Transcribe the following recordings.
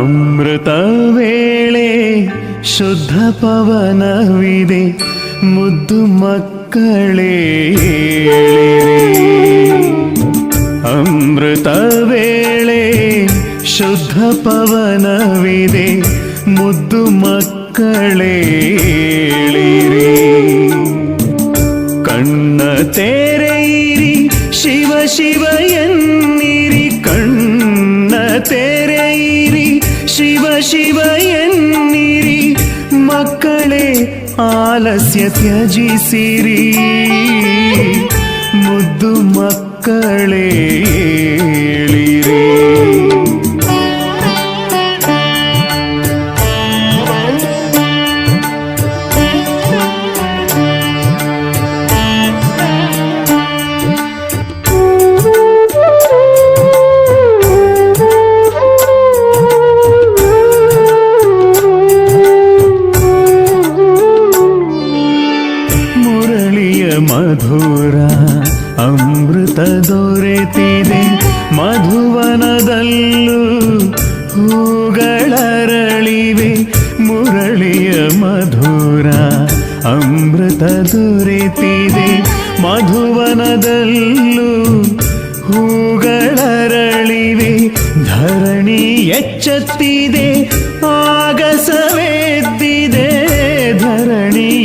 ಅಮೃತ ವೇಳೆ ಶುದ್ಧ ಪವನವಿದೆ, ಮುದ್ದು ಮಕ್ಕಳೇ ಅಮೃತ ವೇಳೆ ಶುದ್ಧ ಪವನವಿದೆ, ಮುದ್ದು ಮಕ್ಕಳೇ ಕಣ್ಣ ತೆರೆಯಿರಿ, ಶಿವ ಶಿವ ಎನ್ನಿರಿ ತೆರೆಯಿರಿ ಶಿವ ಶಿವ ಎನ್ನಿರಿ ಮಕ್ಕಳೇ ಆಲಸ್ಯ ತ್ಯಜಿಸಿರಿ ಮುದ್ದು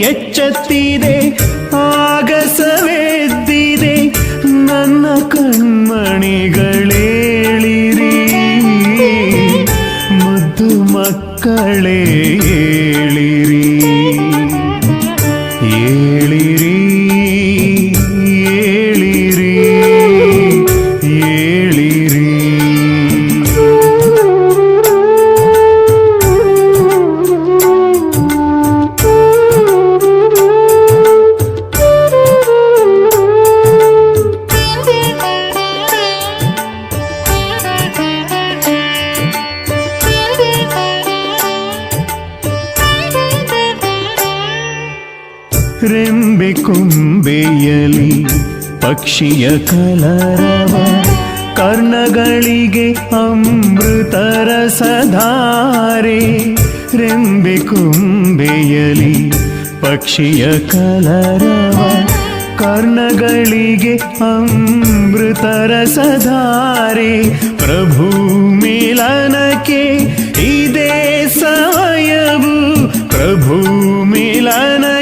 ಎಚ್ಚತ್ತಿದೆ ಆಗಸವೆದ್ದಿದೆ ನನ್ನ ಕಣ್ಮಣಿಗಳೇಳಿರಿ ಕೊಂಬೆಯಲಿ ಪಕ್ಷಿಯ ಕಲರವ ಕರ್ಣಗಳಿಗೆ ಅಮೃತರ ಸಧಾರೆ ರೆಂಬೆ ಕೊಂಬೆಯಲಿ ಪಕ್ಷಿಯ ಕಲರವ ಕರ್ಣಗಳಿಗೆ ಅಮೃತರ ಸಧಾರೆ ಪ್ರಭು ಮಿಲನಕ್ಕೆ ಇದೇ ಸಮಯವು ಪ್ರಭು ಮಿಲನಕ್ಕೆ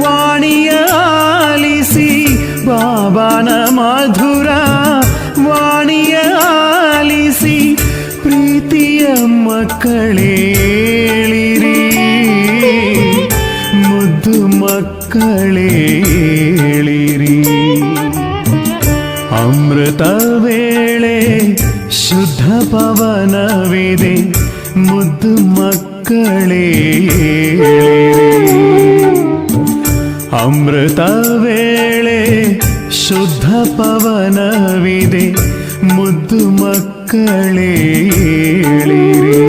ವಾಣಿಯ ಆಲಿಸಿ ಬಾಬಾನ ಮಧುರ ವಾಣಿಯ ಆಲಿಸಿ ಪ್ರೀತಿಯ ಮಕ್ಕಳೇಳಿರಿ. ಮುದ್ದು ಮಕ್ಕಳೇಳಿರಿ. ಅಮೃತ ವೇಳೆ ಶುದ್ಧ ಪವನವಿದೆ, ಮುದ್ದು ಮಕ್ಕಳೇ ಏಳಿರಿ. ಅಮೃತ ವೇಳೆ ಶುದ್ಧ ಪವನವಿದೆ ಮುದ್ದು ಮಕ್ಕಳೇ ಏಳಿರಿ.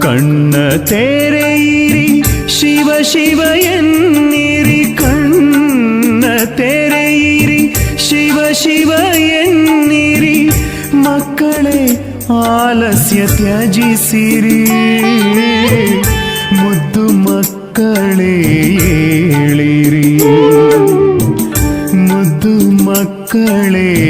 ಕಣ್ಣ ತೆರೆಯಿರಿ ಶಿವ ಶಿವ ಎನ್ನಿರಿ ಕಣ್ಣ ತೆರೆಯಿರಿ ಶಿವ ಶಿವ ಎನ್ನಿರಿ ಮಕ್ಕಳೇ ಆಲಸ್ಯ ತ್ಯಜಿಸಿರಿ ಮುದ್ದು ಮಕ್ಕಳೇ ಮಕ್ಕಳೇ ಏಳಿರಿ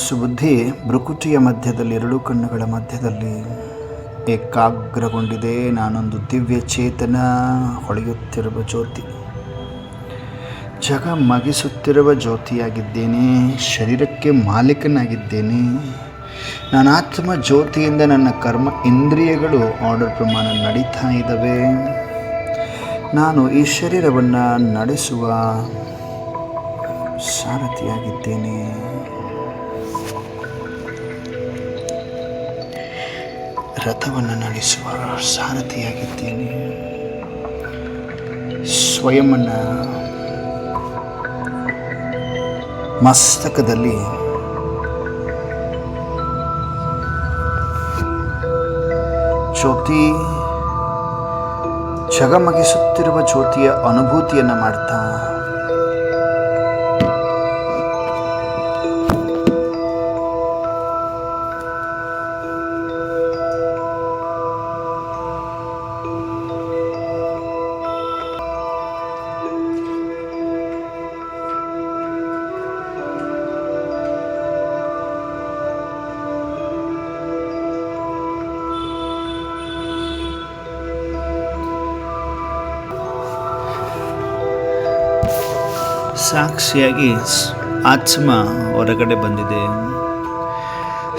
ಮನಸ್ಸು ಬುದ್ಧಿ ಭ್ರುಕುಟಿಯ ಮಧ್ಯದಲ್ಲಿ, ಎರಡು ಕಣ್ಣುಗಳ ಮಧ್ಯದಲ್ಲಿ. ಏಕಾಗ್ರಗೊಂಡಿದೆ ನಾನೊಂದು ದಿವ್ಯ ಚೇತನ ಹೊಳೆಯುತ್ತಿರುವ ಜ್ಯೋತಿ. ಜಗ ಮಗಿಸುತ್ತಿರುವ ಜ್ಯೋತಿಯಾಗಿದ್ದೇನೆ, ಶರೀರಕ್ಕೆ ಮಾಲೀಕನಾಗಿದ್ದೇನೆ. ನಾನು ಆತ್ಮ ಜ್ಯೋತಿಯಿಂದ ನನ್ನ ಕರ್ಮ ಇಂದ್ರಿಯಗಳು ಆರ್ಡರ್ ಪ್ರಮಾಣ ನಡೀತಾ ಇದ್ದಾವೆ. ನಾನು ಈ ಶರೀರವನ್ನು ನಡೆಸುವ ಸಾರಥಿಯಾಗಿದ್ದೇನೆ. ರಥವನ್ನು ನಡೆಸುವ ಸಾರಥಿಯಾಗಿದ್ದೇನೆ. ಸ್ವಯಂನ ಮಸ್ತಕದಲ್ಲಿ ಜ್ಯೋತಿ ಜಗಮಗಿಸುತ್ತಿರುವ ಜ್ಯೋತಿಯ ಅನುಭೂತಿಯನ್ನು ಮಾಡ್ತಾ ಸಾಕ್ಷಿಯಾಗಿ ಆತ್ಮ ಹೊರಗಡೆ ಬಂದಿದೆ.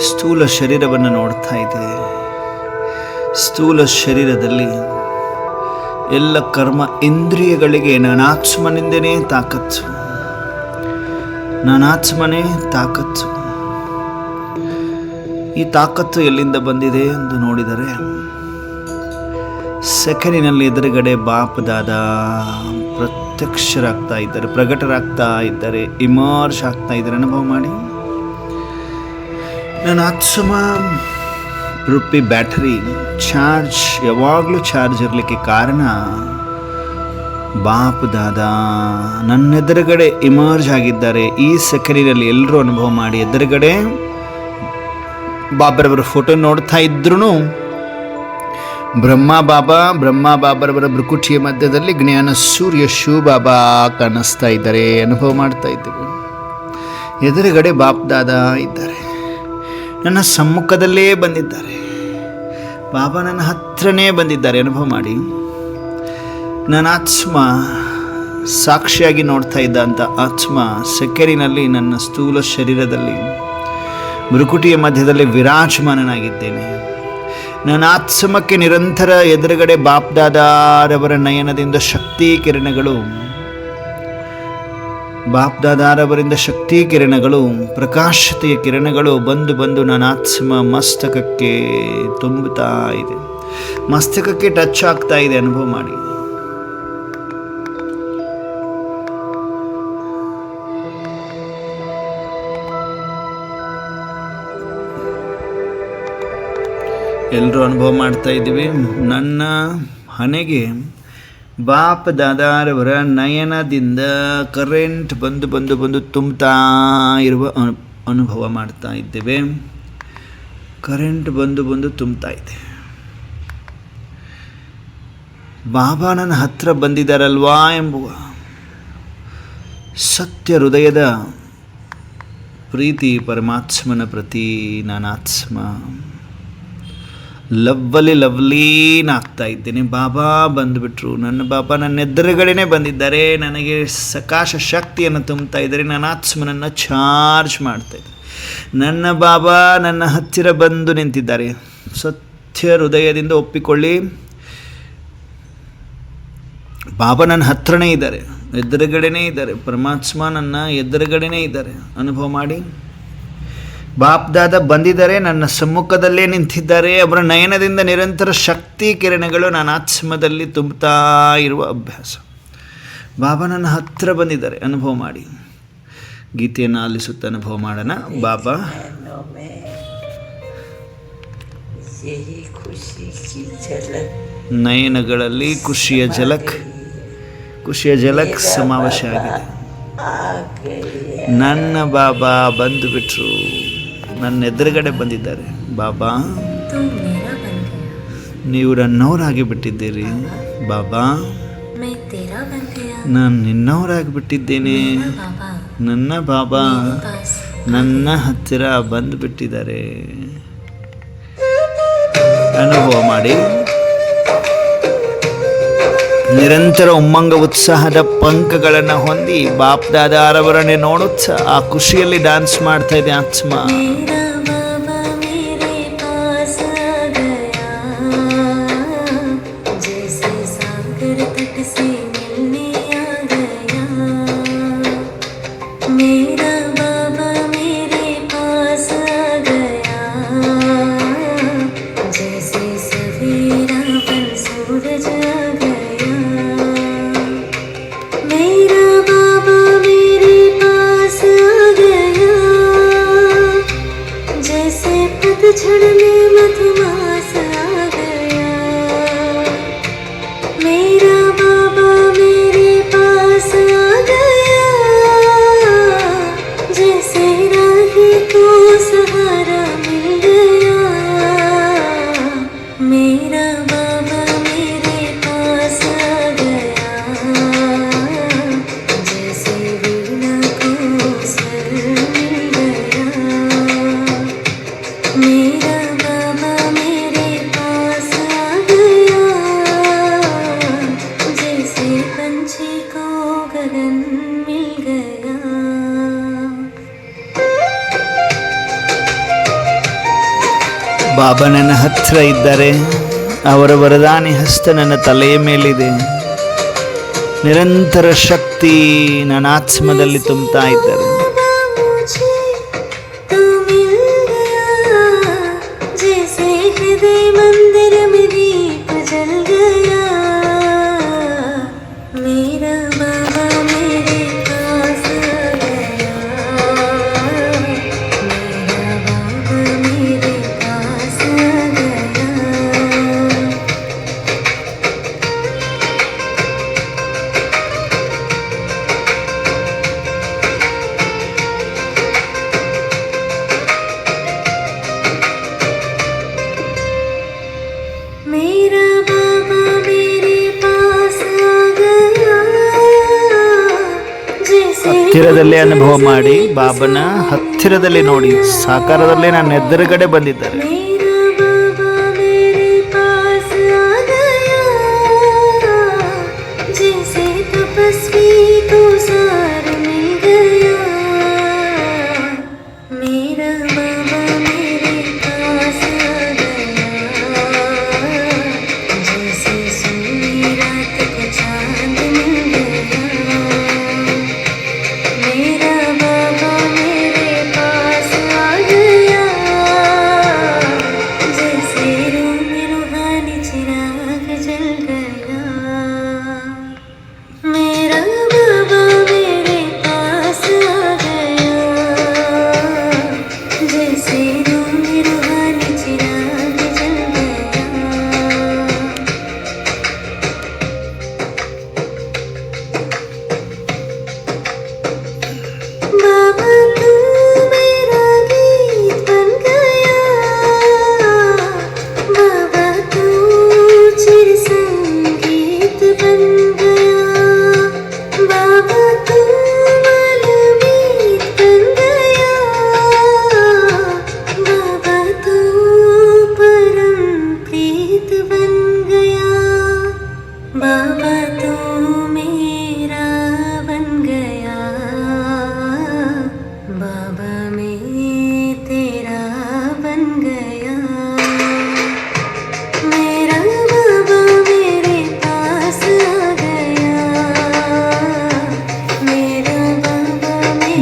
ಸ್ಥೂಲ ಶರೀರವನ್ನು ನೋಡ್ತಾ ಇದೆ. ಸ್ಥೂಲ ಶರೀರದಲ್ಲಿ ಎಲ್ಲ ಕರ್ಮ ಇಂದ್ರಿಯಗಳಿಗೆ ನಾನಾತ್ಮನಿಂದನೇ ತಾಕತ್ತು. ನಾನಾತ್ಮನೇ ತಾಕತ್ತು. ಈ ತಾಕತ್ತು ಎಲ್ಲಿಂದ ಬಂದಿದೆ ಎಂದು ನೋಡಿದರೆ, ಸೆಕೆಂಡಿನಲ್ಲಿ ಎದುರುಗಡೆ ಬಾಪ್ ದಾದ ಪ್ರತ್ಯಕ್ಷರಾಗ್ತಾ ಇದ್ದಾರೆ, ಪ್ರಕಟರಾಗ್ತಾ ಇದ್ದಾರೆ ಇಮರ್ಶ್ ಆಗ್ತಾ ಇದ್ದಾರೆ. ಅನುಭವ ಮಾಡಿ. ನನ್ನ ಆತ್ಸಮ ರೂಪಿ ಬ್ಯಾಟರಿ ಚಾರ್ಜ್ ಯಾವಾಗಲೂ ಚಾರ್ಜ್ ಇರಲಿಕ್ಕೆ ಕಾರಣ, ಬಾಪ್ ದಾದ ನನ್ನ ಎದುರುಗಡೆ ಇಮರ್ಜ್ ಆಗಿದ್ದಾರೆ. ಈ ಸೆಕೆಂಡಿನಲ್ಲಿ ಎಲ್ಲರೂ ಅನುಭವ ಮಾಡಿ, ಎದುರುಗಡೆ ಬಾಬರವರ ಫೋಟೋ ನೋಡ್ತಾ ಇದ್ರೂ ಬ್ರಹ್ಮ ಬಾಬಾ, ಬ್ರಹ್ಮ ಬಾಬರವರ ಭ್ರುಕುಟಿಯ ಮಧ್ಯದಲ್ಲಿ ಜ್ಞಾನ ಸೂರ್ಯ ಶಿವ ಬಾಬಾ ಕಾಣಿಸ್ತಾ ಇದ್ದಾರೆ, ಅನುಭವ ಮಾಡ್ತಾ ಇದ್ದೇವೆ. ಎದುರುಗಡೆ ಬಾಪ್ ದಾದ ಇದ್ದಾರೆ. ನನ್ನ ಸಮ್ಮುಖದಲ್ಲೇ ಬಂದಿದ್ದಾರೆ. ಬಾಬಾ ನನ್ನ ಹತ್ರನೇ ಬಂದಿದ್ದಾರೆ, ಅನುಭವ ಮಾಡಿ. ನನ್ನ ಆತ್ಮ ಸಾಕ್ಷಿಯಾಗಿ ನೋಡ್ತಾ ಇದ್ದಂಥ ಆತ್ಮ ಸೆಕೆರಿನಲ್ಲಿ ನನ್ನ ಸ್ಥೂಲ ಶರೀರದಲ್ಲಿ ಮೃಕುಟಿಯ ಮಧ್ಯದಲ್ಲಿ ವಿರಾಜಮಾನನಾಗಿದ್ದೇನೆ. ನನ್ನ ಆತ್ಮಕ್ಕೆ ನಿರಂತರ ಎದುರುಗಡೆ ಬಾಪ್ದಾದಾರವರ ನಯನದಿಂದ ಶಕ್ತಿ ಕಿರಣಗಳು, ಬಾಪ್ದಾದಾರವರಿಂದ ಶಕ್ತಿ ಕಿರಣಗಳು, ಪ್ರಕಾಶತೆಯ ಕಿರಣಗಳು ಬಂದು ಬಂದು ನನ್ನ ಆತ್ಮ ಮಸ್ತಕಕ್ಕೆ ತುಂಬುತ್ತಾ ಇದೆ. ಮಸ್ತಕಕ್ಕೆ ಟಚ್ ಆಗ್ತಾ ಇದೆ, ಅನುಭವ ಮಾಡಿ. ಎಲ್ಲರೂ ಅನುಭವ ಮಾಡ್ತಾ ಇದ್ದೀವಿ. ನನ್ನ ಹಣೆಗೆ ಬಾಪ ದಾದಾರವರ ನಯನದಿಂದ ಕರೆಂಟ್ ಬಂದು ಬಂದು ಬಂದು ತುಂಬ್ತಾ ಇರುವ ಅನು, ಅನುಭವ ಮಾಡ್ತಾ ಇದ್ದೇವೆ. ಕರೆಂಟ್ ಬಂದು ಬಂದು ತುಂಬ್ತಾ ಇದೆ. ಬಾಬಾ ನನ್ನ ಹತ್ರ ಬಂದಿದ್ದಾರಲ್ವಾ ಎಂಬುವ ಸತ್ಯ ಹೃದಯದ ಪ್ರೀತಿ ಪರಮಾತ್ಮನ ಪ್ರತಿ ನಾನಾತ್ಮ. ಲವ್ವಲ್ಲಿ ಲವ್ಲೀನ್ ಆಗ್ತಾ ಇದ್ದೇನೆ. ಬಾಬಾ ಬಂದುಬಿಟ್ರು. ನನ್ನ ಬಾಬಾ ನನ್ನ ಎದುರುಗಡೆನೇ ಬಂದಿದ್ದಾರೆ. ನನಗೆ ಸಕಾಶ ಶಕ್ತಿಯನ್ನು ತುಂಬ್ತಾ ಇದ್ದಾರೆ. ನನ್ನ ಆತ್ಮನನ್ನು ಚಾರ್ಜ್ ಮಾಡ್ತಾ ಇದ್ದಾರೆ. ನನ್ನ ಬಾಬಾ ನನ್ನ ಹತ್ತಿರ ಬಂದು ನಿಂತಿದ್ದಾರೆ. ಸತ್ಯ ಹೃದಯದಿಂದ ಒಪ್ಪಿಕೊಳ್ಳಿ. ಬಾಬಾ ನನ್ನ ಹತ್ರನೇ ಇದ್ದಾರೆ. ಎದುರುಗಡೆನೇ ಇದ್ದಾರೆ. ಪರಮಾತ್ಮ ನನ್ನ ಎದುರುಗಡೆನೇ ಇದ್ದಾರೆ. ಅನುಭವ ಮಾಡಿ. ಬಾಪ್ದಾದ ಬಂದಿದ್ದಾರೆ ನನ್ನ ಸಮ್ಮುಖದಲ್ಲೇ ನಿಂತಿದ್ದಾರೆ. ಅವರ ನಯನದಿಂದ ನಿರಂತರ ಶಕ್ತಿ ಕಿರಣಗಳು ನನ್ನ ಆತ್ಮದಲ್ಲಿ ತುಂಬುತ್ತಾ ಇರುವ ಅಭ್ಯಾಸ. ಬಾಬಾ ನನ್ನ ಹತ್ತಿರ ಬಂದಿದ್ದಾರೆ. ಅನುಭವ ಮಾಡಿ. ಗೀತೆಯನ್ನು ಆಲಿಸುತ್ತ ಅನುಭವ ಮಾಡೋಣ. ಬಾಬಾ. ನಯನಗಳಲ್ಲಿ ಖುಷಿಯ ಜಲಕ್ ಖುಷಿಯ ಜಲಕ್ ಸಮಾವೇಶ ಆಗಿದೆ. ನನ್ನ ಬಾಬಾ ಬಂದು ಬಿಟ್ಟರು ನನ್ನ ಎದುರುಗಡೆ ಬಂದಿದ್ದಾರೆ. ಬಾಬಾ, ನೀವು ನನ್ನವರಾಗಿ ಬಿಟ್ಟಿದ್ದೀರಿ. ಬಾಬಾ, ನಾನು ನಿನ್ನವರಾಗಿ ಬಿಟ್ಟಿದ್ದೇನೆ. ನನ್ನ ಬಾಬಾ, ನನ್ನ ಹತ್ತಿರ ಬಂದು ಬಿಟ್ಟಿದ್ದಾರೆ. ಅನುಭವ ಮಾಡಿ. ನಿರಂತರ ಉಮ್ಮಂಗ ಉತ್ಸಾಹದ ಪಂಕಗಳನ್ನು ಹೊಂದಿ ಬಾಪ್ದಾದ ಬಾಪ್ದಾದಾರವರನ್ನೇ ನೋಡುತ್ತಾ ಆ ಖುಷಿಯಲ್ಲಿ ಡ್ಯಾನ್ಸ್ ಮಾಡ್ತಾ ಇದೆ ಆತ್ಮ. ಹತ್ರ ಇದ್ದಾರೆ ಅವರ ವರದಾನಿ ಹಸ್ತ ನನ್ನ ತಲೆಯ ಮೇಲಿದೆ. ನಿರಂತರ ಶಕ್ತಿ ನನ್ನ ಆತ್ಮದಲ್ಲಿ ತುಂಬ್ತಾ ಇದ್ದರು. ಹತ್ತಿರದಲ್ಲೇ ಅನುಭವ ಮಾಡಿ ಬಾಬನ ಹತ್ತಿರದಲ್ಲಿ ನೋಡಿ ಸಾಕಾರದಲ್ಲಿ ನನ್ನ ಎದುರುಗಡೆ ಬಂದಿದ್ದಾರೆ.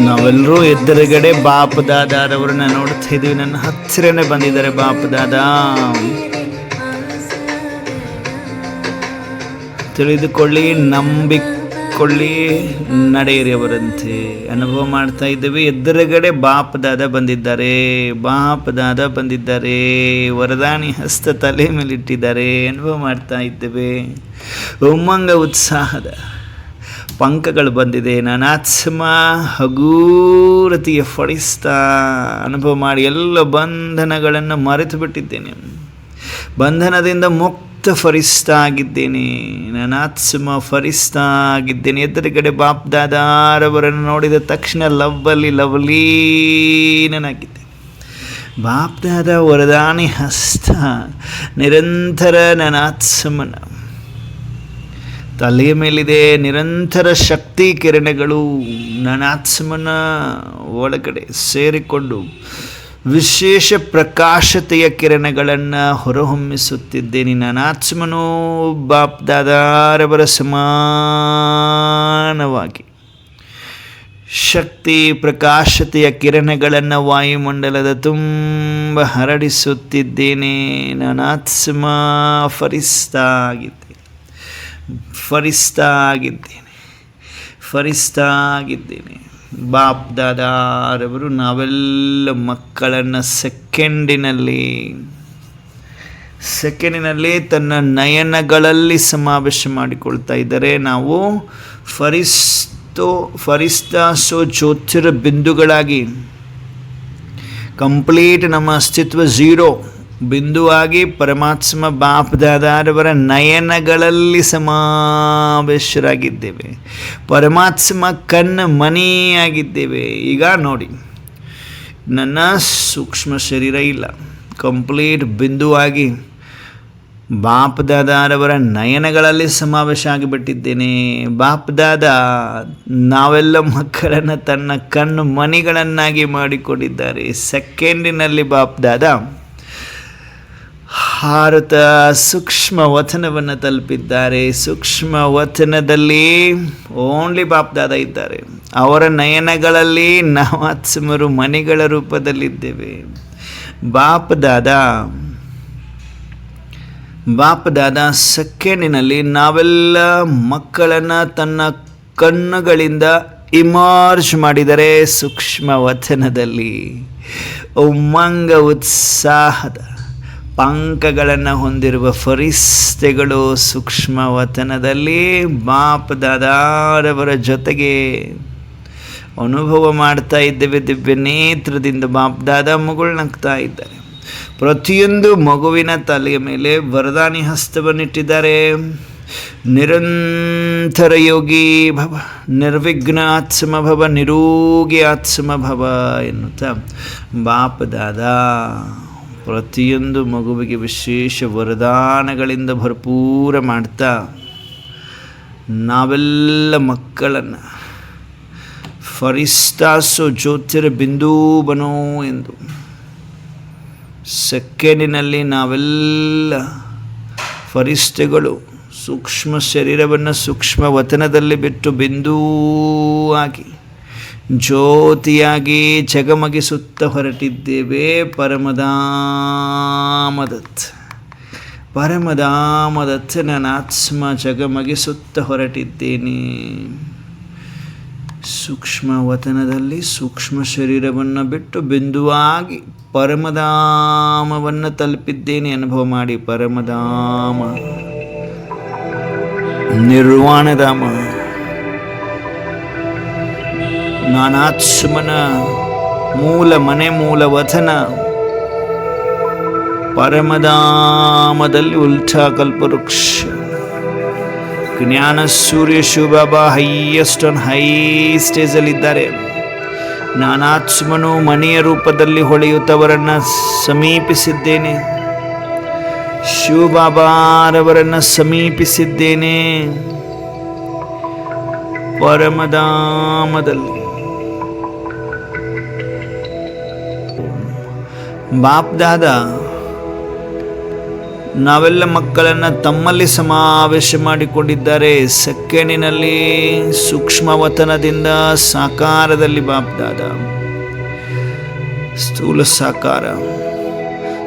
ನಾವೆಲ್ಲರೂ ಎದುರುಗಡೆ ಬಾಪ ದಾದಾರವ್ರನ್ನ ನೋಡ್ತಾ ಇದೀವಿ ನನ್ನ ಹತ್ತಿರನೇ ಬಂದಿದ್ದಾರೆ ಬಾಪ ದಾದಾ. ತಿಳಿದುಕೊಳ್ಳಿ, ನಂಬಿಕೊಳ್ಳಿ, ನಡೆಯಿರಿ ಅವರಂತೆ. ಅನುಭವ ಮಾಡ್ತಾ ಇದ್ದೀವಿ. ಎದುರುಗಡೆ ಬಾಪ ದಾದ ಬಂದಿದ್ದಾರೆ. ಬಾಪ ದಾದ ಬಂದಿದ್ದಾರೆ. ವರದಾನಿ ಹಸ್ತ ತಲೆ ಮೇಲಿಟ್ಟಿದ್ದಾರೆ. ಅನುಭವ ಮಾಡ್ತಾ ಇದ್ದೇವೆ. ಉಮ್ಮಂಗ ಉತ್ಸಾಹದ ಪಂಕಗಳು ಬಂದಿದೆ. ನಾನಾತ್ಸಮ ಹಗೂರತಿಯ ಫಡಿಸ್ತಾ ಅನುಭವ ಮಾಡಿ ಎಲ್ಲ ಬಂಧನಗಳನ್ನು ಮರೆತು ಬಿಟ್ಟಿದ್ದೇನೆ ಬಂಧನದಿಂದ ಮುಕ್ತ ಫರಿಸ್ತಾ ಆಗಿದ್ದೇನೆ. ನಾನಾತ್ಸಮ ಫರಿಸ್ತಾ ಆಗಿದ್ದೇನೆ. ಎದುರುಗಡೆ ಬಾಪ್ ದಾದಾರವರನ್ನು ನೋಡಿದ ತಕ್ಷಣ ಲವ್ವಲ್ಲಿ ಲವ್ಲೀನನಾಗಿದ್ದೆ. ಬಾಪ್ ಬಾಪ್ದಾದ ವರದಾನಿ ಹಸ್ತ, ನಿರಂತರ ನಾನಾತ್ಸಮನ ತಲೆಯ ಮೇಲಿದೆ ನಿರಂತರ ಶಕ್ತಿ ಕಿರಣಗಳು ನನಾತ್ಮನ ಒಳಗಡೆ ಸೇರಿಕೊಂಡು ವಿಶೇಷ ಪ್ರಕಾಶತೆಯ ಕಿರಣಗಳನ್ನು ಹೊರಹೊಮ್ಮಿಸುತ್ತಿದ್ದೇನೆ. ನನಾತ್ಮನೋ ಬಾಪ್ ದಾದಾರವರ ಸಮಾನವಾಗಿ ಶಕ್ತಿ ಪ್ರಕಾಶತೆಯ ಕಿರಣಗಳನ್ನು ವಾಯುಮಂಡಲದ ತುಂಬ ಹರಡಿಸುತ್ತಿದ್ದೇನೆ. ನನಾತ್ಮ ಫರಿಸ್ತಾ ಆಗಿದ್ದೆ ಫರಿಸ್ತಾ ಆಗಿದ್ದೇನೆ ಫರಿಸ್ತಾ ಆಗಿದ್ದೇನೆ ಬಾಪ್ ದಾದಾರವರು ನಾವೆಲ್ಲ ಮಕ್ಕಳನ್ನು ಸೆಕೆಂಡಿನಲ್ಲಿ ಸೆಕೆಂಡಿನಲ್ಲಿ ತನ್ನ ನಯನಗಳಲ್ಲಿ ಸಮಾವೇಶ ಮಾಡಿಕೊಳ್ತಾ ಇದ್ದರೆ. ನಾವು ಫರಿಸ್ತೋ ಫರಿಸ್ತಾ ಸೋ ಜ್ಯೋತಿರ ಬಿಂದುಗಳಾಗಿ ಕಂಪ್ಲೀಟ್ ನಮ್ಮ ಅಸ್ತಿತ್ವ ಝೀರೋ. ಬಿಂದುವಾಗಿ ಪರಮಾತ್ಮ ಬಾಪ್ ದಾದಾರವರ ನಯನಗಳಲ್ಲಿ ಸಮಾವೇಶರಾಗಿದ್ದೇವೆ. ಪರಮಾತ್ಮ ಕಣ್ಣ ಮನೆಯಾಗಿದ್ದೇವೆ. ಈಗ ನೋಡಿ, ನನ್ನ ಸೂಕ್ಷ್ಮ ಶರೀರ ಇಲ್ಲ. ಕಂಪ್ಲೀಟ್ ಬಿಂದುವಾಗಿ ಬಾಪ್ ದಾದಾರವರ ನಯನಗಳಲ್ಲಿ ಸಮಾವೇಶ ಆಗಿಬಿಟ್ಟಿದ್ದೇನೆ. ಬಾಪ್ ದಾದ ನಾವೆಲ್ಲ ಮಕ್ಕಳನ್ನು ತನ್ನ ಕಣ್ಣು ಮನೆಗಳನ್ನಾಗಿ ಮಾಡಿಕೊಂಡಿದ್ದಾರೆ. ಸೆಕೆಂಡಿನಲ್ಲಿ ಬಾಪ್ ಹಾರುತ ಸೂಕ್ಷ್ಮ ವಚನವನ್ನು ತಲುಪಿದ್ದಾರೆ. ಸೂಕ್ಷ್ಮ ವಚನದಲ್ಲಿ ಓನ್ಲಿ ಬಾಪ್ ದಾದ ಇದ್ದಾರೆ. ಅವರ ನಯನಗಳಲ್ಲಿ ನವಾತ್ಸಮರು ಮನೆಗಳ ರೂಪದಲ್ಲಿದ್ದೇವೆ. ಬಾಪ್ ದಾದ ಬಾಪ್ ದಾದ ಸೆಕೆಂಡಿನಲ್ಲಿ ನಾವೆಲ್ಲ ಮಕ್ಕಳನ್ನು ತನ್ನ ಕಣ್ಣುಗಳಿಂದ ಇಮಾರ್ಜ್ ಮಾಡಿದರೆ ಸೂಕ್ಷ್ಮ ವಚನದಲ್ಲಿ ಉಮ್ಮಂಗ ಉತ್ಸಾಹದ ಪಂಕಗಳನ್ನು ಹೊಂದಿರುವ ಫರಿಸ್ತೆಗಳು ಸೂಕ್ಷ್ಮ ವತನದಲ್ಲಿ ಬಾಪ್ ದಾದಾರವರ ಜೊತೆಗೆ ಅನುಭವ ಮಾಡ್ತಾ ಇದ್ದೇವೆ, ದಿವ್ಯ ನೇತ್ರದಿಂದ ಬಾಪ್ ದಾದ ಮಗುಳ್ನಗ್ತಾ ಇದ್ದಾರೆ. ಪ್ರತಿಯೊಂದು ಮಗುವಿನ ತಲೆಯ ಮೇಲೆ ವರದಾನಿ ಹಸ್ತವನ್ನಿಟ್ಟಿದ್ದಾರೆ. ನಿರಂತರ ಯೋಗಿ ಭವ, ನಿರ್ವಿಘ್ನ ಆತ್ಮ ಭವ, ನಿರೋಗಿ ಆತ್ಮ ಭವ ಎನ್ನುತ್ತಾ ಬಾಪ್ ದಾದ ಪ್ರತಿಯೊಂದು ಮಗುವಿಗೆ ವಿಶೇಷ ವರದಾನಗಳಿಂದ ಭರಪೂರ ಮಾಡ್ತಾ ನಾವೆಲ್ಲ ಮಕ್ಕಳನ್ನು ಫರಿಸ್ತಾಸು ಜ್ಯೋತಿರ ಬಿಂದು ಬನೋ ಎಂದು ಸೆಕೆಂಡಿನಲ್ಲಿ ನಾವೆಲ್ಲ ಫರಿಸ್ತೆಗಳು ಸೂಕ್ಷ್ಮ ಶರೀರವನ್ನು ಸೂಕ್ಷ್ಮ ವತನದಲ್ಲಿ ಬಿಟ್ಟು ಬಿಂದೂ ಆಗಿ ಜ್ಯೋತಿಯಾಗಿ ಜಗಮಗಿಸುತ್ತ ಹೊರಟಿದ್ದೇವೆ ಪರಮದಾಮದತ್. ನನ್ನ ಆತ್ಮ ಜಗಮಗಿಸುತ್ತ ಹೊರಟಿದ್ದೇನೆ. ಸೂಕ್ಷ್ಮ ವತನದಲ್ಲಿ ಸೂಕ್ಷ್ಮ ಶರೀರವನ್ನು ಬಿಟ್ಟು ಬಿಂದುವಾಗಿ ಪರಮದಾಮವನ್ನು ತಲುಪಿದ್ದೇನೆ ಅನುಭವ ಮಾಡಿ ಪರಮದಾಮ. ನಿರ್ವಾಣಧಾಮ ನಾನಾತ್ಮನ ಮೂಲ ಮನೆ ಮೂಲ ವಚನ ಪರಮದಾಮದಲ್ಲಿ ಉಲ್ಟಾ ಕಲ್ಪವೃಕ್ಷ. ಜ್ಞಾನ ಸೂರ್ಯ ಶಿವಬಾಬಾ ಹೈಯೆಸ್ಟ್ ಆನ್ ಹೈ ಸ್ಟೇಜಲ್ಲಿದ್ದಾರೆ ನಾನಾತ್ಮನು ಮನೆಯ ರೂಪದಲ್ಲಿ ಹೊಳೆಯುತ್ತವರನ್ನು ಸಮೀಪಿಸಿದ್ದೇನೆ. ಶಿವಬಾಬಾರವರನ್ನು ಸಮೀಪಿಸಿದ್ದೇನೆ. ಪರಮಧಾಮದಲ್ಲಿ ಬಾಪ್ ದಾದ ನಾವೆಲ್ಲ ಮಕ್ಕಳನ್ನು ತಮ್ಮಲ್ಲಿ ಸಮಾವೇಶ ಮಾಡಿಕೊಂಡಿದ್ದಾರೆ. ಸಕ್ಕೇಣಿನಲ್ಲಿ ಸೂಕ್ಷ್ಮವತನದಿಂದ ಸಾಕಾರದಲ್ಲಿ ಬಾಪ್ದಾದ. ಸ್ಥೂಲ ಸಾಕಾರ.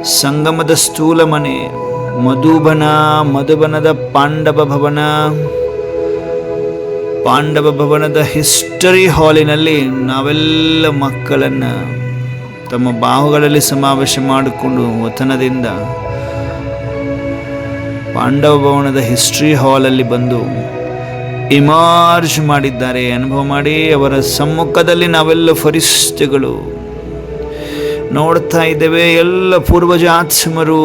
ಸಂಗಮದ ಸ್ಥೂಲ ಮನೆ, ಮಧುಬನ, ಮಧುಬನದ ಪಾಂಡವ ಭವನ, ಪಾಂಡವ ಭವನದ ಹಿಸ್ಟರಿ ಹಾಲಿನಲ್ಲಿ ನಾವೆಲ್ಲ ಮಕ್ಕಳನ್ನು ತಮ್ಮ ಬಾಹುಗಳಲ್ಲಿ ಸಮಾವೇಶ ಮಾಡಿಕೊಂಡು ವತನದಿಂದ ಪಾಂಡವ ಭವನದ ಹಿಸ್ಟ್ರಿ ಹಾಲಲ್ಲಿ ಬಂದು ಇಮಾರ್ಜ್ ಮಾಡಿದ್ದಾರೆ. ಅನುಭವ ಮಾಡಿ ಅವರ ಸಮ್ಮುಖದಲ್ಲಿ ನಾವೆಲ್ಲ ಫರಿಷ್ಠಗಳು. ನೋಡ್ತಾ ಇದ್ದೇವೆ, ಎಲ್ಲ ಪೂರ್ವಜ ಆತ್ಮರು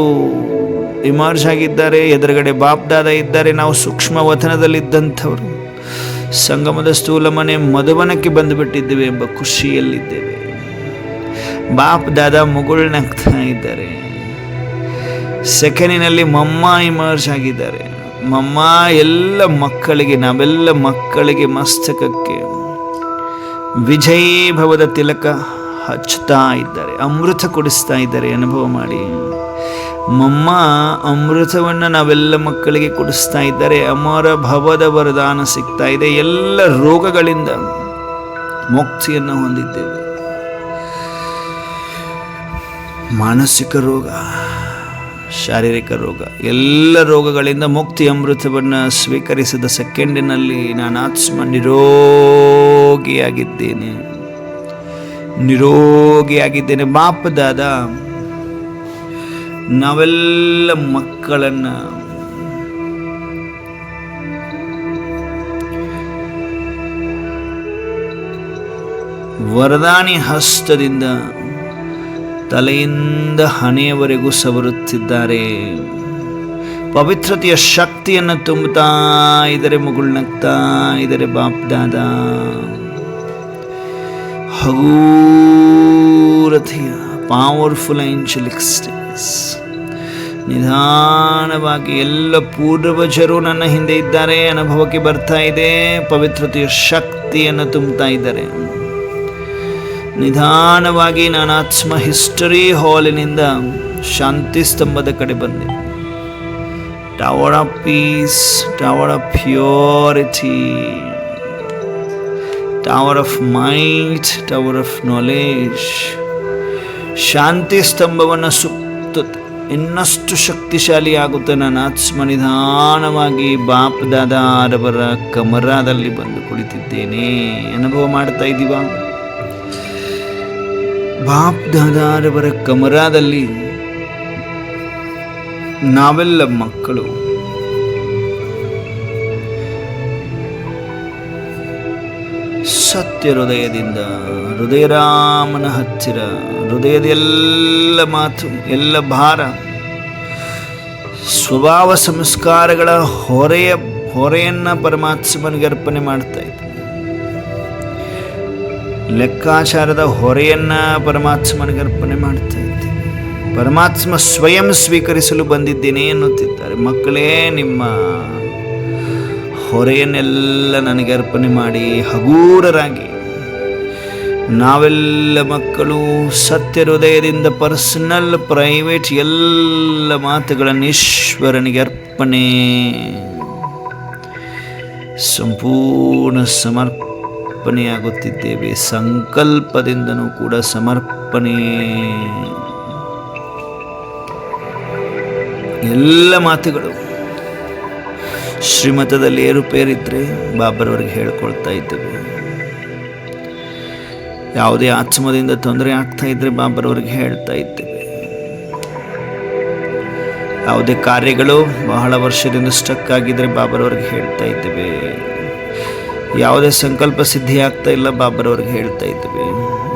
ಇಮಾರ್ಜ್ ಆಗಿದ್ದಾರೆ, ಎದುರುಗಡೆ ಬಾಪ್ದಾದ ಇದ್ದಾರೆ, ನಾವು ಸೂಕ್ಷ್ಮ ವತನದಲ್ಲಿದ್ದಂಥವರು. ಸಂಗಮದ ಸ್ಥೂಲ ಮನೆ ಮಧುವನಕ್ಕೆ ಬಂದುಬಿಟ್ಟಿದ್ದೇವೆ ಎಂಬ ಖುಷಿಯಲ್ಲಿದ್ದೇವೆ. ಬಾಪ್ ದಾದ ಮುಗುಳ್ನಗ್ತಾ ಇದ್ದಾರೆ ಸೆಕೆಂಡಿನಲ್ಲಿ ಮಮ್ಮ ಇಮರ್ಜ್ ಆಗಿದ್ದಾರೆ. ಮಮ್ಮ ಎಲ್ಲ ಮಕ್ಕಳಿಗೆ, ನಾವೆಲ್ಲ ಮಕ್ಕಳಿಗೆ ಮಸ್ತಕಕ್ಕೆ ವಿಜಯೀ ಭವದ ತಿಲಕ ಹಚ್ಚುತ್ತಾ ಇದ್ದಾರೆ. ಅಮೃತ ಕುಡಿಸ್ತಾ ಇದ್ದಾರೆ. ಅನುಭವ ಮಾಡಿ. ಮಮ್ಮ, ಅಮೃತವನ್ನು ನಾವೆಲ್ಲ ಮಕ್ಕಳಿಗೆ ಕುಡಿಸ್ತಾ ಇದ್ದಾರೆ. ಅಮರ ಭವದ ವರದಾನ ಸಿಗ್ತಾ ಇದೆ. ಎಲ್ಲ ರೋಗಗಳಿಂದ ಮುಕ್ತಿಯನ್ನು ಹೊಂದಿದ್ದೇವೆ. ಮಾನಸಿಕ ರೋಗ, ಶಾರೀರಿಕ ರೋಗ, ಎಲ್ಲ ರೋಗಗಳಿಂದ ಮುಕ್ತಿ ಅಮೃತವನ್ನು ಸ್ವೀಕರಿಸಿದ ಸೆಕೆಂಡಿನಲ್ಲಿ ನಾನು ಆತ್ಮ ನಿರೋಗಿಯಾಗಿದ್ದೇನೆ. ನಿರೋಗಿಯಾಗಿದ್ದೇನೆ. ಬಾಪದಾದ, ನಾವೆಲ್ಲ ಮಕ್ಕಳನ್ನು ವರದಾನಿ ಹಸ್ತದಿಂದ ತಲೆಯಿಂದ ಹಣೆಯವರೆಗೂ ಸವರುತ್ತಿದ್ದಾರೆ. ಪವಿತ್ರತೆಯ ಶಕ್ತಿಯನ್ನು ತುಂಬುತ್ತಾ ಇದರೆ ಮುಗುಳ್ನಗ್ತಾ ಇದರೆ ಬಾಪ್ದಾದ ಹಗೂರತೆಯ ಪವರ್ಫುಲ್ ಏಂಜಲಿಕ್ ಸ್ಟೇಸ್ ನಿಧಾನವಾಗಿ ಎಲ್ಲ ಪೂರ್ವಜರು ನನ್ನ ಹಿಂದೆ ಇದ್ದಾರೆ, ಅನುಭವಕ್ಕೆ ಬರ್ತಾ ಇದೆ. ಪವಿತ್ರತೆಯ ಶಕ್ತಿಯನ್ನು ತುಂಬುತ್ತಾ ಇದ್ದಾರೆ. ನಿಧಾನವಾಗಿ ನಾನು ಹಿಸ್ಟರಿ ಹಾಲಿನಿಂದ ಶಾಂತಿ ಸ್ತಂಭದ ಕಡೆ ಬಂದೆ. Tower of peace tower of purity tower of mind tower of knowledge ಶಾಂತಿ ಸ್ತಂಭವನ್ನು ಸುತ್ತುತ್ತೆ ಇನ್ನಷ್ಟು ಶಕ್ತಿಶಾಲಿ ಆಗುತ್ತೆ ನನ್ನ ಆತ್ಮ. ನಿಧಾನವಾಗಿ ಬಾಪ್ ದಾದಾರವರ ಕಮರಾದಲ್ಲಿ ಬಂದು ಕುಳಿತಿದ್ದೇನೆ. ಅನುಭವ ಮಾಡ್ತಾ ಇದ್ದೀವಾ? ಬಾಪ್ ದಾದಾರವರ ಕಮರಾದಲ್ಲಿ ನಾವೆಲ್ಲ ಮಕ್ಕಳು. ಸತ್ಯ ಹೃದಯದಿಂದ ಹೃದಯರಾಮನ ಹತ್ತಿರ, ಹೃದಯದ ಎಲ್ಲ ಮಾತು, ಎಲ್ಲ ಭಾರ, ಸ್ವಭಾವ ಸಂಸ್ಕಾರಗಳ ಹೊರೆಯ, ಹೊರೆಯನ್ನು ಪರಮಾತ್ಮನಿಗೆ ಅರ್ಪಣೆ ಮಾಡ್ತಾ ಇದ್ದೆ ಲೆಕ್ಕಾಚಾರದ ಹೊರೆಯನ್ನು ಪರಮಾತ್ಮನಿಗೆ ಅರ್ಪಣೆ ಮಾಡ್ತಾ ಇದ್ದೆ. ಪರಮಾತ್ಮ ಸ್ವಯಂ ಸ್ವೀಕರಿಸಲು ಬಂದಿದ್ದೇನೆ ಎನ್ನುತ್ತಿದ್ದಾರೆ ಮಕ್ಕಳೇ, ನಿಮ್ಮ ಹೊರೆಯನ್ನೆಲ್ಲ ನನಗೆ ಅರ್ಪಣೆ ಮಾಡಿ ಹಗೂರರಾಗಿ. ನಾವೆಲ್ಲ ಮಕ್ಕಳು ಸತ್ಯ ಹೃದಯದಿಂದ ಪರ್ಸನಲ್, ಪ್ರೈವೇಟ್ ಎಲ್ಲ ಮಾತುಗಳನ್ನು ಈಶ್ವರನಿಗೆ ಅರ್ಪಣೆ. ಸಂಪೂರ್ಣ ಸಮರ್ಪಣೆಯಾಗುತ್ತಿದ್ದೇವೆ ಸಂಕಲ್ಪದಿಂದನೂ ಕೂಡ ಸಮರ್ಪಣೆ. ಎಲ್ಲ ಮಾತುಗಳು. ಶ್ರೀಮತದಲ್ಲಿ ಏರುಪೇರಿದ್ರೆ ಬಾಬರವರಿಗೆ ಹೇಳ್ಕೊಳ್ತಾ ಇದ್ದೇವೆ. ಯಾವುದೇ ಆತ್ಮದಿಂದ ತೊಂದರೆ ಆಗ್ತಾ ಇದ್ರೆ ಬಾಬರವರಿಗೆ ಹೇಳ್ತಾ ಇದ್ದೇವೆ. ಯಾವುದೇ ಕಾರ್ಯಗಳು ಬಹಳ ವರ್ಷದಿಂದ ಸ್ಟಕ್ ಆಗಿದ್ರೆ ಬಾಬರವರಿಗೆ ಹೇಳ್ತಾ ಇದ್ದೇವೆ. ಯಾವುದೇ ಸಂಕಲ್ಪ ಸಿದ್ಧಿ ಆಗ್ತಾ ಇಲ್ಲ ಬಾಬರವ್ರಿಗೆ ಹೇಳ್ತಾ ಇದ್ದೇವೆ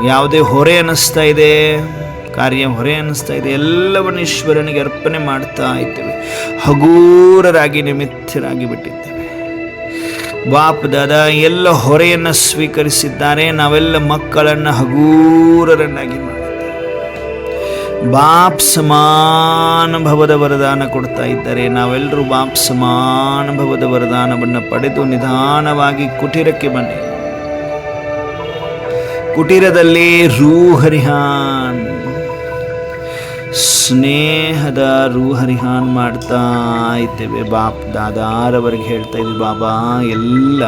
ಯಾವುದೇ ಹೊರೆ ಅನ್ನಿಸ್ತಾ ಇದೆ, ಕಾರ್ಯ ಹೊರೆ ಅನ್ನಿಸ್ತಾ ಇದೆ, ಎಲ್ಲವನ್ನು ಈಶ್ವರನಿಗೆ ಅರ್ಪಣೆ ಮಾಡ್ತಾ ಇದ್ದೇವೆ. ಹಗೂರರಾಗಿ ನಿಮಿತ್ತರಾಗಿ ಬಿಟ್ಟಿದ್ದೇವೆ. ಬಾಪ್ ದಾದ, ಎಲ್ಲ ಹೊರೆಯನ್ನು ಸ್ವೀಕರಿಸಿದ್ದಾರೆ, ನಾವೆಲ್ಲ ಮಕ್ಕಳನ್ನು ಹಗೂರರನ್ನಾಗಿ ಮಾಡಿದ್ದೇವೆ ಬಾಪ್ ಸಮಾನ ಭವದ ವರದಾನ ಕೊಡ್ತಾ ಇದ್ದಾರೆ ನಾವೆಲ್ಲರೂ ಬಾಪ್ ಸಮಾನ ಭವದ ವರದಾನವನ್ನು ಪಡೆದು ನಿಧಾನವಾಗಿ ಕುಟೀರಕ್ಕೆ ಬನ್ನಿ. ಕುಟೀರದಲ್ಲಿ ರೂಹರಿಹಾನ್, ಸ್ನೇಹದ ರೂಹರಿಹಾನ್ ಮಾಡ್ತಾ ಇದ್ದೇವೆ. ಬಾಪ್ ದಾದಾರವರೆಗೆ ಹೇಳ್ತಾ ಇದ್ವಿ ಬಾಬಾ, ಎಲ್ಲ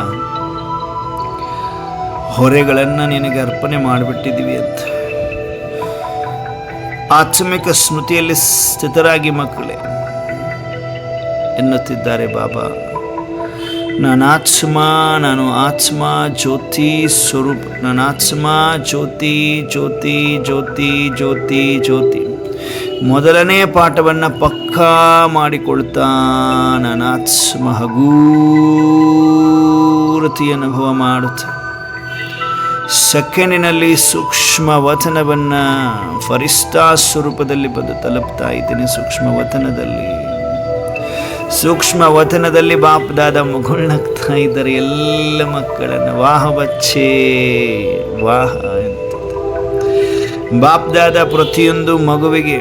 ಹೊರೆಗಳನ್ನು ನಿನಗೆ ಅರ್ಪಣೆ ಮಾಡಿಬಿಟ್ಟಿದ್ದೀವಿ ಅಂತ. ಆತ್ಮಿಕ ಸ್ಮೃತಿಯಲ್ಲಿ ಸ್ಥಿತರಾಗಿ ಮಕ್ಕಳೇ ಎನ್ನುತ್ತಿದ್ದಾರೆ ಬಾಬಾ. ನಾನು ಆತ್ಮ ನಾನು ಆತ್ಮ, ಜ್ಯೋತಿ ಸ್ವರೂಪ. ನಾನು ಆತ್ಮ, ಜ್ಯೋತಿ ಜ್ಯೋತಿ ಜ್ಯೋತಿ ಜ್ಯೋತಿ ಜ್ಯೋತಿ. ಮೊದಲನೇ ಪಾಠವನ್ನು ಪಕ್ಕಾ ಮಾಡಿಕೊಳ್ತಾ ನಾನು ಆತ್ಮ, ಹಗೂರತಿ ಅನುಭವ ಮಾಡುತ್ತೆ ಸೆಕೆಂಡಿನಲ್ಲಿ ಸೂಕ್ಷ್ಮ ವಚನವನ್ನು ಫರಿಸ್ತಾ ಸ್ವರೂಪದಲ್ಲಿ ಬಂದು ತಲುಪ್ತಾ ಇದ್ದೀನಿ ಸೂಕ್ಷ್ಮ ವಚನದಲ್ಲಿ. ಸೂಕ್ಷ್ಮ ವಚನದಲ್ಲಿ ಬಾಪದಾದ ಮುಗುಳ್ನಗ್ತಾ ಇದ್ದಾರೆ ಎಲ್ಲ ಮಕ್ಕಳನ್ನು ವಾಹ ಬಚ್ಚೆ, ವಾಹ ಅಂತ ಬಾಪ್ದಾದ ಪ್ರತಿಯೊಂದು ಮಗುವಿಗೆ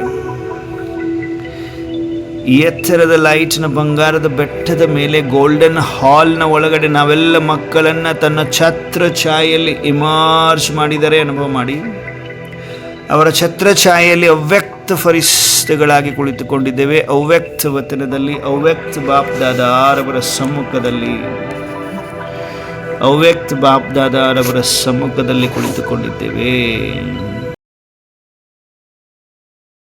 ಎತ್ತರದ ಲೈಟ್ನ ಬಂಗಾರದ ಬೆಟ್ಟದ ಮೇಲೆ ಗೋಲ್ಡನ್ ಹಾಲ್ನ ಒಳಗಡೆ ನಾವೆಲ್ಲ ಮಕ್ಕಳನ್ನ ತನ್ನ ಛತ್ರ ಛಾಯೆಯಲ್ಲಿ ಇಮಾರ್ಜ್ ಮಾಡಿದರೆ ಅನುಭವ ಮಾಡಿ. ಅವರ ಛತ್ರ ಛಾಯೆಯಲ್ಲಿ ಅವ್ಯಕ್ತ ಫರಿಸ್ತಗಳಾಗಿ ಕುಳಿತುಕೊಂಡಿದ್ದೇವೆ. ಅವ್ಯಕ್ತ ವತನದಲ್ಲಿ, ಅವ್ಯಕ್ತ ಬಾಪ್ದಾದಾರವರ ಸಮ್ಮುಖದಲ್ಲಿ, ಅವ್ಯಕ್ತ ಬಾಪ್ದಾದಾರವರ ಸಮ್ಮುಖದಲ್ಲಿ ಕುಳಿತುಕೊಂಡಿದ್ದೇವೆ.